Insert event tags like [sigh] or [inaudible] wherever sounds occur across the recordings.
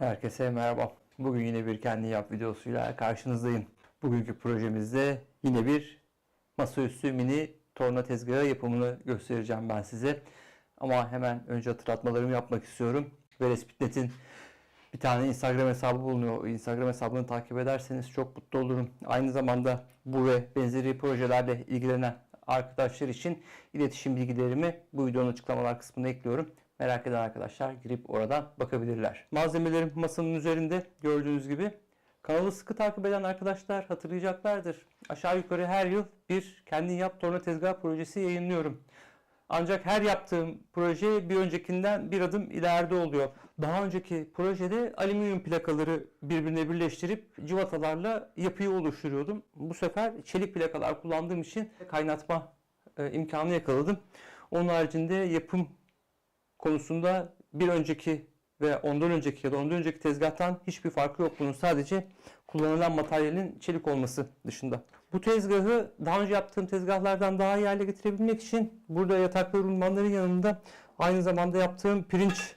Herkese merhaba. Bugün yine bir kendi yap videosuyla karşınızdayım. Bugünkü projemizde yine bir masaüstü mini torna tezgahı yapımını göstereceğim ben size. Ama hemen önce hatırlatmalarımı yapmak istiyorum. Velespitnet'in bir tane Instagram hesabı bulunuyor. Instagram hesabını takip ederseniz çok mutlu olurum. Aynı zamanda bu ve benzeri projelerle ilgilenen arkadaşlar için iletişim bilgilerimi bu videonun açıklamalar kısmına ekliyorum. Merak eden arkadaşlar girip oradan bakabilirler. Malzemelerim masanın üzerinde gördüğünüz gibi. Kanalı sıkı takip eden arkadaşlar hatırlayacaklardır. Aşağı yukarı her yıl bir kendin yap torna tezgah projesi yayınlıyorum. Ancak her yaptığım proje bir öncekinden bir adım ileride oluyor. Daha önceki projede alüminyum plakaları birbirine birleştirip civatalarla yapıyı oluşturuyordum. Bu sefer çelik plakalar kullandığım için kaynatma e, imkanı yakaladım. Onun haricinde yapım konusunda bir önceki ve ondan önceki ya da ondan önceki tezgahtan hiçbir farkı yok bunun. Sadece kullanılan materyalin çelik olması dışında. Bu tezgahı daha önce yaptığım tezgahlardan daha iyi hale getirebilmek için burada yataklı rulmanların yanında aynı zamanda yaptığım pirinç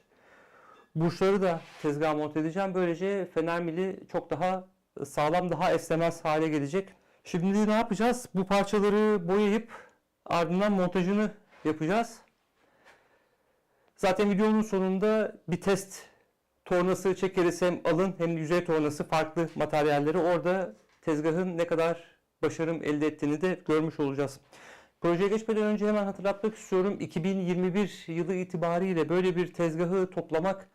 burçları da tezgaha monte edeceğim. Böylece fener mili çok daha sağlam, daha esnemez hale gelecek. Şimdi ne yapacağız? Bu parçaları boyayıp ardından montajını yapacağız. Zaten videonun sonunda bir test tornası çekeriz hem alın hem yüzey tornası farklı materyalleri. Orada tezgahın ne kadar başarım elde ettiğini de görmüş olacağız. Projeye geçmeden önce hemen hatırlatmak istiyorum. 2021 yılı itibariyle böyle bir tezgahı toplamak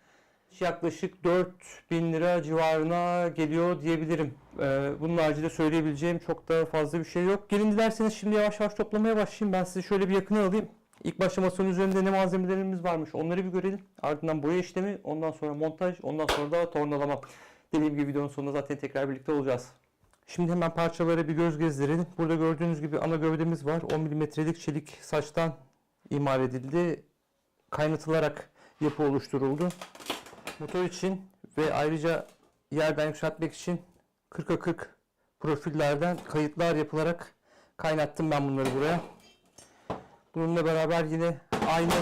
yaklaşık 4000 lira civarına geliyor diyebilirim. Ee, bunun haricinde söyleyebileceğim çok da fazla bir şey yok. Gelin dilerseniz şimdi yavaş yavaş toplamaya başlayayım. Ben sizi şöyle bir yakına alayım. İlk başta masanın üzerinde ne malzemelerimiz varmış onları bir görelim. Ardından boya işlemi, ondan sonra montaj, ondan sonra da tornalama. Dediğim gibi videonun sonunda zaten tekrar birlikte olacağız. Şimdi hemen parçalara bir göz gezdirelim. Burada gördüğünüz gibi ana gövdemiz var. 10 mm'lik çelik saçtan imal edildi. Kaynatılarak yapı oluşturuldu. Motor için ve ayrıca yerden yükseltmek için 40'a 40 profillerden kayıtlar yapılarak kaynattım ben bunları buraya. Bununla beraber yine aynı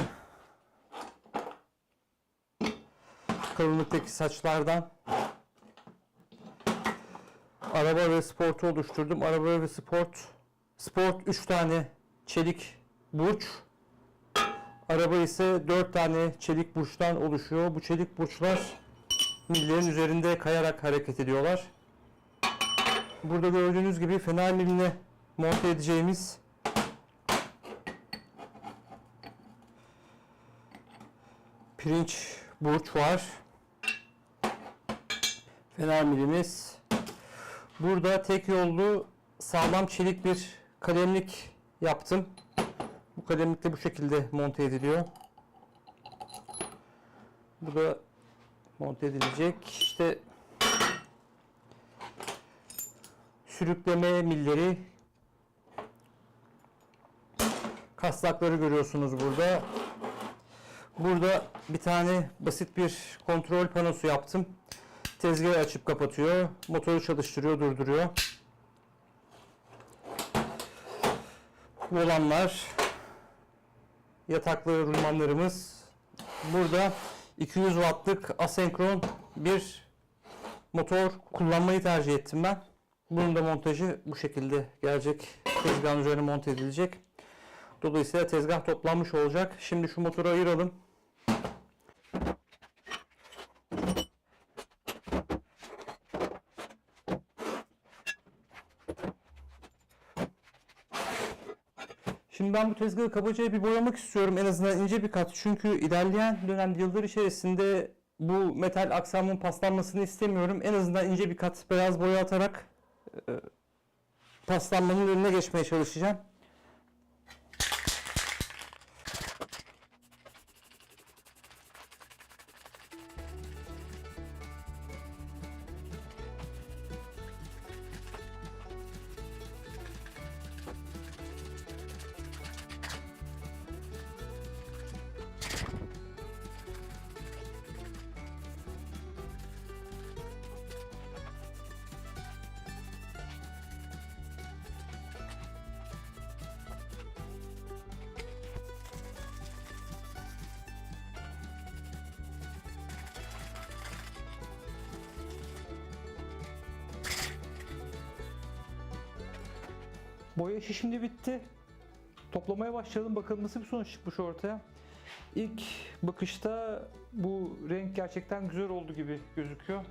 kalınlıktaki saçlardan araba ve sportu oluşturdum. Araba ve sport sport 3 tane çelik burç. Araba ise 4 tane çelik burçtan oluşuyor. Bu çelik burçlar millerin üzerinde kayarak hareket ediyorlar. Burada gördüğünüz gibi fener miline monte edeceğimiz pirinç burç var. Fener. Burada tek yollu sağlam çelik bir kalemlik yaptım. Bu kalemlik de bu şekilde monte ediliyor. Bu da monte edilecek. İşte sürükleme milleri kasnakları görüyorsunuz burada. Burada bir tane basit bir kontrol panosu yaptım. Tezgahı açıp kapatıyor. Motoru çalıştırıyor, durduruyor. Volanlar. Yataklı rulmanlarımız. Burada 200 wattlık asenkron bir motor kullanmayı tercih ettim ben. Bunun da montajı bu şekilde gelecek. Tezgahın üzerine monte edilecek. Dolayısıyla tezgah toplanmış olacak. Şimdi şu motoru ayıralım. Ben bu tezgahı kabaca bir boyamak istiyorum. En azından ince bir kat. Çünkü ilerleyen dönemde yıllar içerisinde bu metal aksamın paslanmasını istemiyorum. En azından ince bir kat beyaz boya atarak e, paslanmanın önüne geçmeye çalışacağım. Boya işi şimdi bitti. Toplamaya başlayalım bakalım nasıl bir sonuç çıkmış ortaya. İlk bakışta bu renk gerçekten güzel oldu gibi gözüküyor.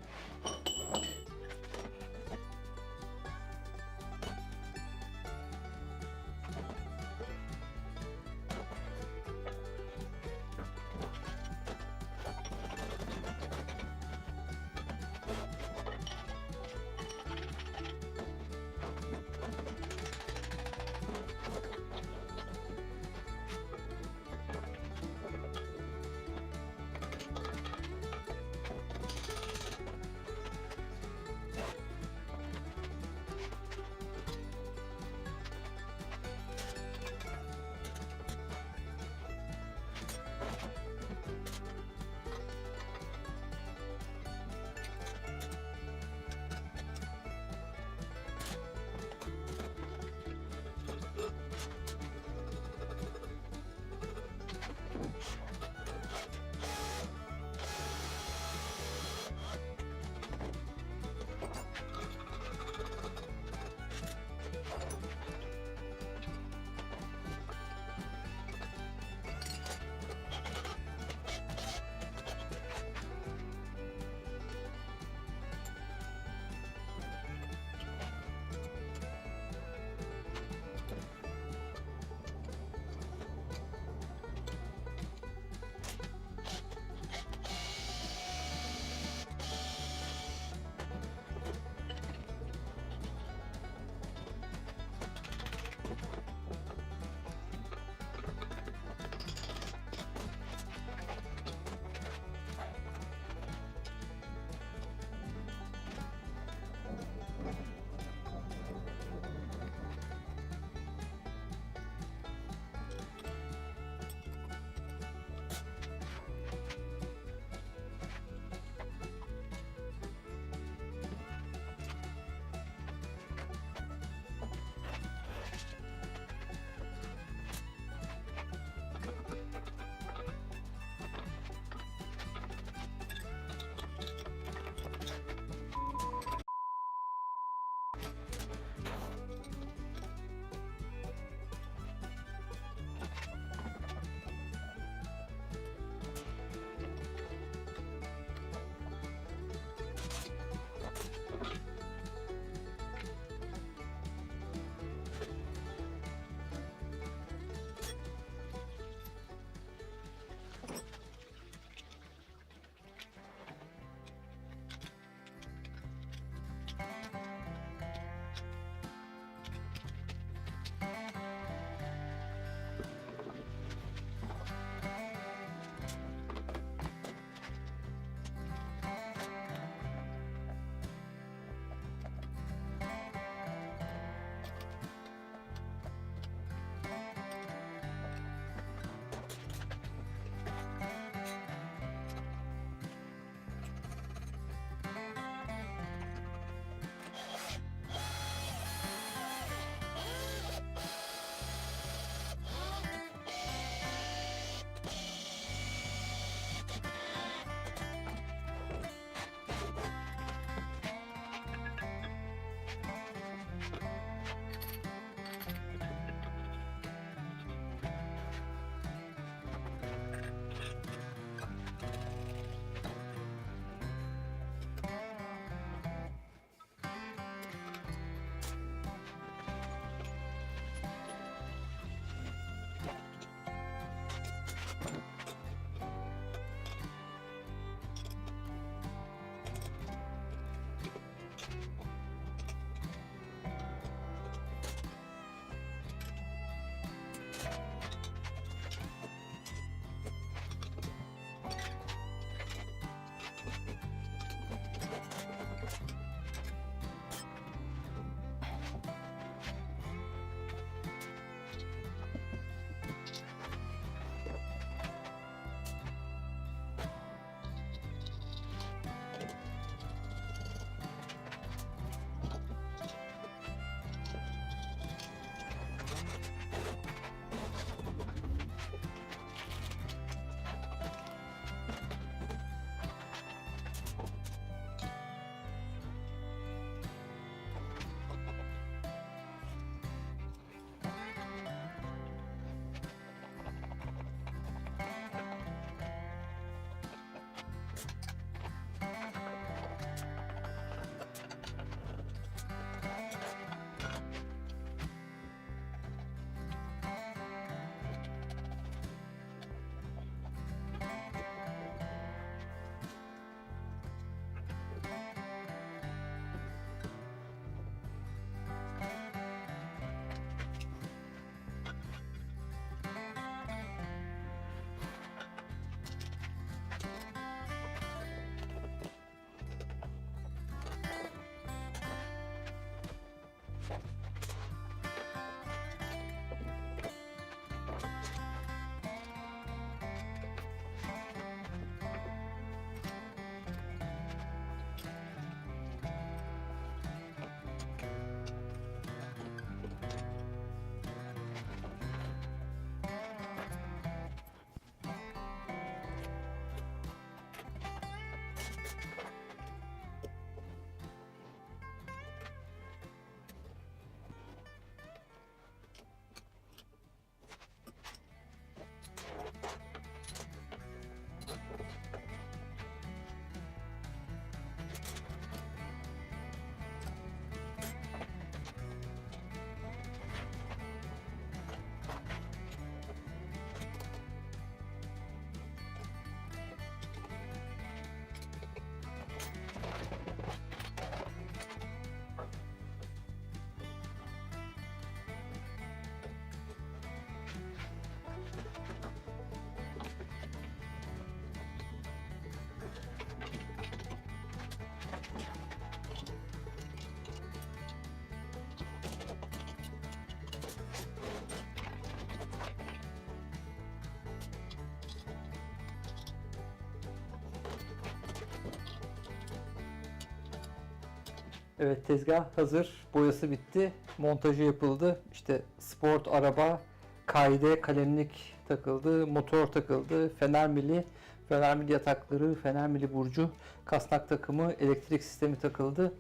Evet tezgah hazır. Boyası bitti. Montajı yapıldı. İşte sport araba, kaide, kalemlik takıldı. Motor takıldı. Fener mili, fener mili yatakları, fener mili burcu, kasnak takımı, elektrik sistemi takıldı.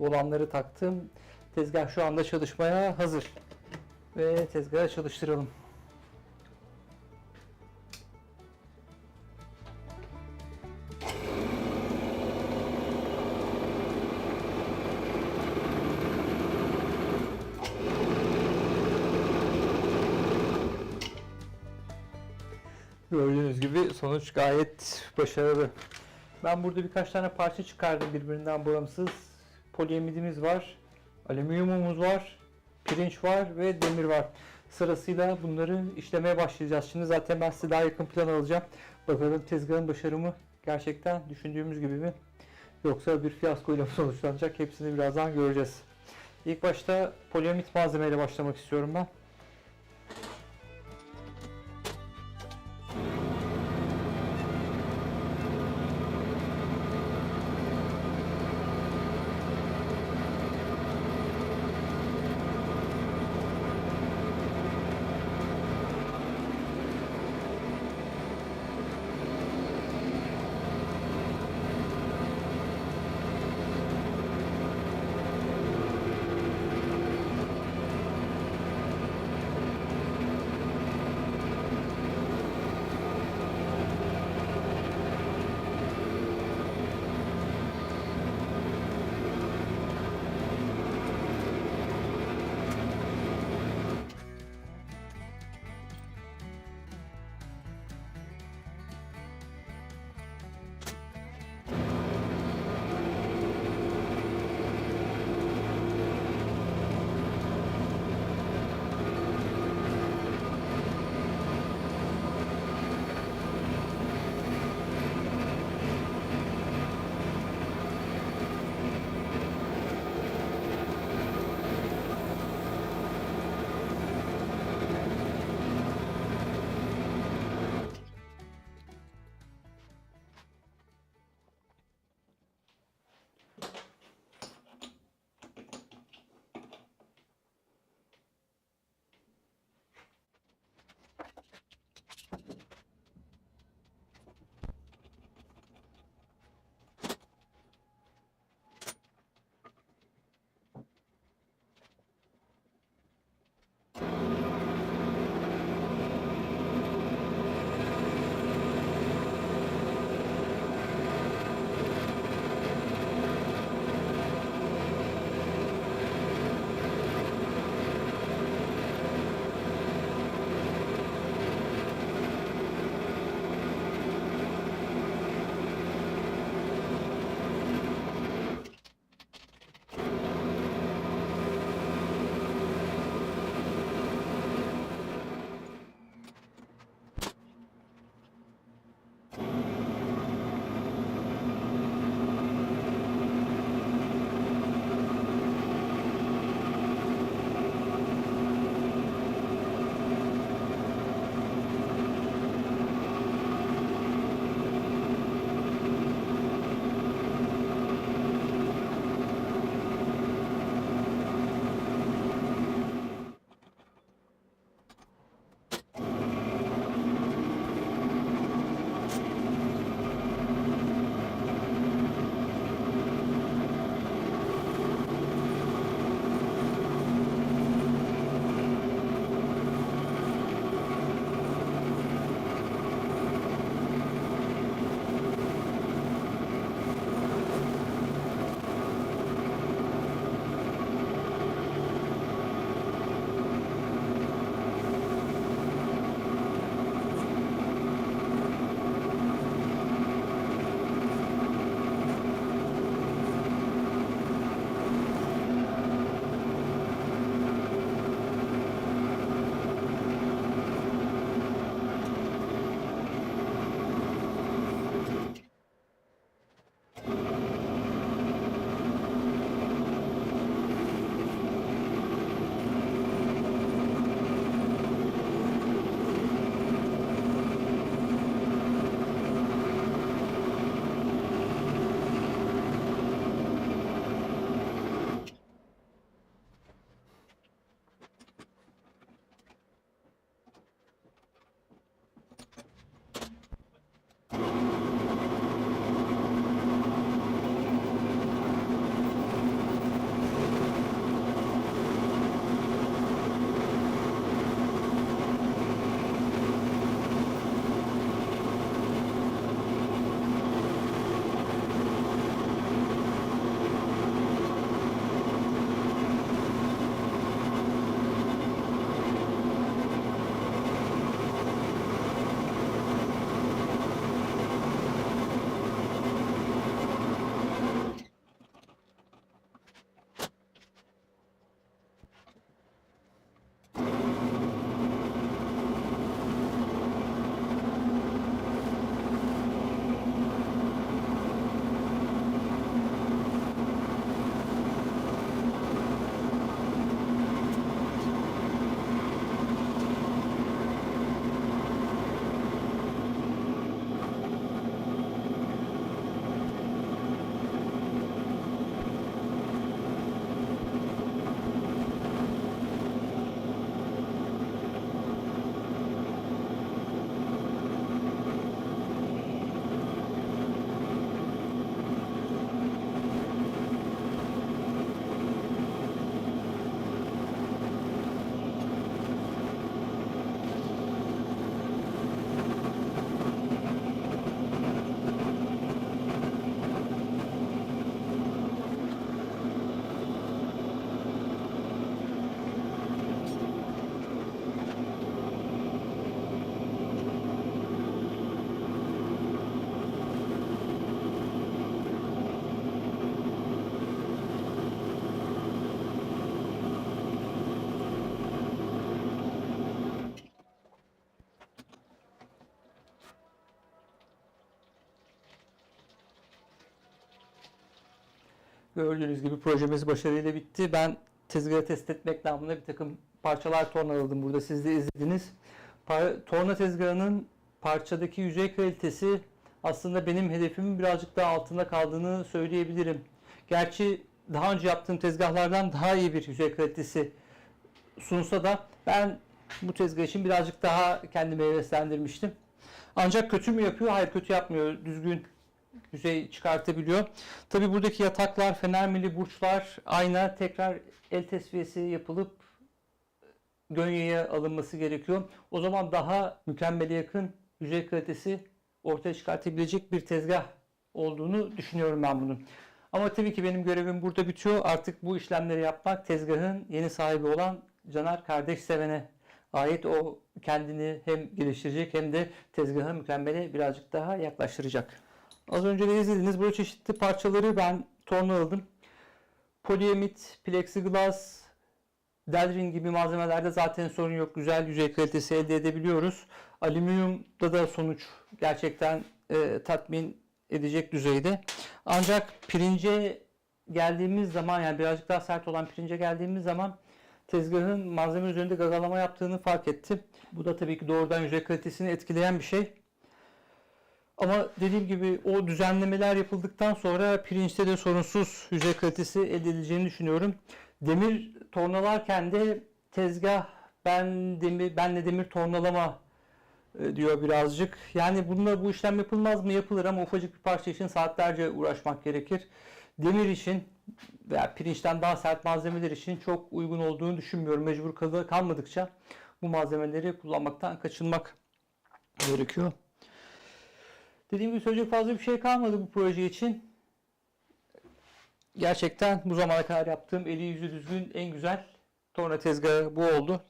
Volanları taktım. Tezgah şu anda çalışmaya hazır. Ve tezgahı çalıştıralım. Gibi sonuç gayet başarılı. Ben burada birkaç tane parça çıkardım birbirinden bağımsız. Poliamidimiz var, alüminyumumuz var, pirinç var ve demir var. Sırasıyla bunları işlemeye başlayacağız. Şimdi zaten ben size daha yakın plan alacağım. Bakalım tezgahın başarımı gerçekten düşündüğümüz gibi mi? Yoksa bir fiyaskoyla mı [laughs] sonuçlanacak? Hepsini birazdan göreceğiz. İlk başta poliamid malzemeyle başlamak istiyorum ben. Gördüğünüz gibi projemiz başarıyla bitti. Ben tezgahı test etmek namına bir takım parçalar tornaladım. Burada siz de izlediniz. Par- torna tezgahının parçadaki yüzey kalitesi aslında benim hedefimin birazcık daha altında kaldığını söyleyebilirim. Gerçi daha önce yaptığım tezgahlardan daha iyi bir yüzey kalitesi sunsa da ben bu tezgah için birazcık daha kendimi heveslendirmiştim. Ancak kötü mü yapıyor? Hayır kötü yapmıyor. Düzgün yüzey çıkartabiliyor. Tabi buradaki yataklar, fenermeli burçlar, ayna tekrar el tesviyesi yapılıp gönyeye alınması gerekiyor. O zaman daha mükemmele yakın yüzey kalitesi ortaya çıkartabilecek bir tezgah olduğunu düşünüyorum ben bunun. Ama tabii ki benim görevim burada bitiyor. Artık bu işlemleri yapmak tezgahın yeni sahibi olan Caner Kardeş Seven'e ait o kendini hem geliştirecek hem de tezgahı mükemmele birazcık daha yaklaştıracak. Az önce de izlediniz. Böyle çeşitli parçaları ben torna aldım. Polyamit, plexiglass, Delrin gibi malzemelerde zaten sorun yok. Güzel yüzey kalitesi elde edebiliyoruz. Alüminyumda da sonuç gerçekten e, tatmin edecek düzeyde. Ancak pirince geldiğimiz zaman yani birazcık daha sert olan pirince geldiğimiz zaman tezgahın malzeme üzerinde gagalama yaptığını fark ettim. Bu da tabii ki doğrudan yüzey kalitesini etkileyen bir şey. Ama dediğim gibi o düzenlemeler yapıldıktan sonra pirinçte de sorunsuz yüzey kalitesi elde edileceğini düşünüyorum. Demir tornalarken de tezgah ben demir benle demir tornalama e, diyor birazcık. Yani bununla bu işlem yapılmaz mı? Yapılır ama ufacık bir parça için saatlerce uğraşmak gerekir. Demir için veya pirinçten daha sert malzemeler için çok uygun olduğunu düşünmüyorum. Mecbur kal- kalmadıkça bu malzemeleri kullanmaktan kaçınmak gerekiyor. Dediğim gibi söyleyecek fazla bir şey kalmadı bu proje için. Gerçekten bu zamana kadar yaptığım eli yüzü düzgün en güzel torna tezgahı bu oldu.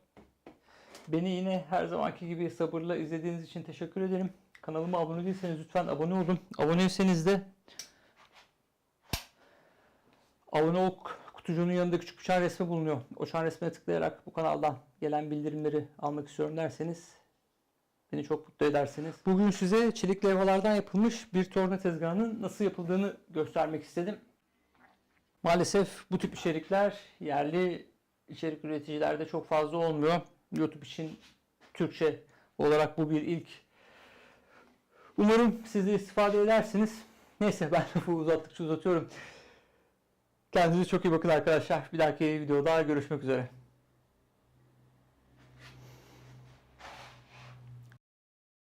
Beni yine her zamanki gibi sabırla izlediğiniz için teşekkür ederim. Kanalıma abone değilseniz lütfen abone olun. Aboneyseniz de abone ol kutucuğunun yanında küçük bir çan resmi bulunuyor. O çan resmine tıklayarak bu kanaldan gelen bildirimleri almak istiyorum derseniz beni çok mutlu edersiniz. Bugün size çelik levhalardan yapılmış bir torna tezgahının nasıl yapıldığını göstermek istedim. Maalesef bu tip içerikler yerli içerik üreticilerde çok fazla olmuyor. YouTube için Türkçe olarak bu bir ilk. Umarım siz de istifade edersiniz. Neyse ben [laughs] bu uzattıkça uzatıyorum. Kendinize çok iyi bakın arkadaşlar. Bir dahaki videoda görüşmek üzere.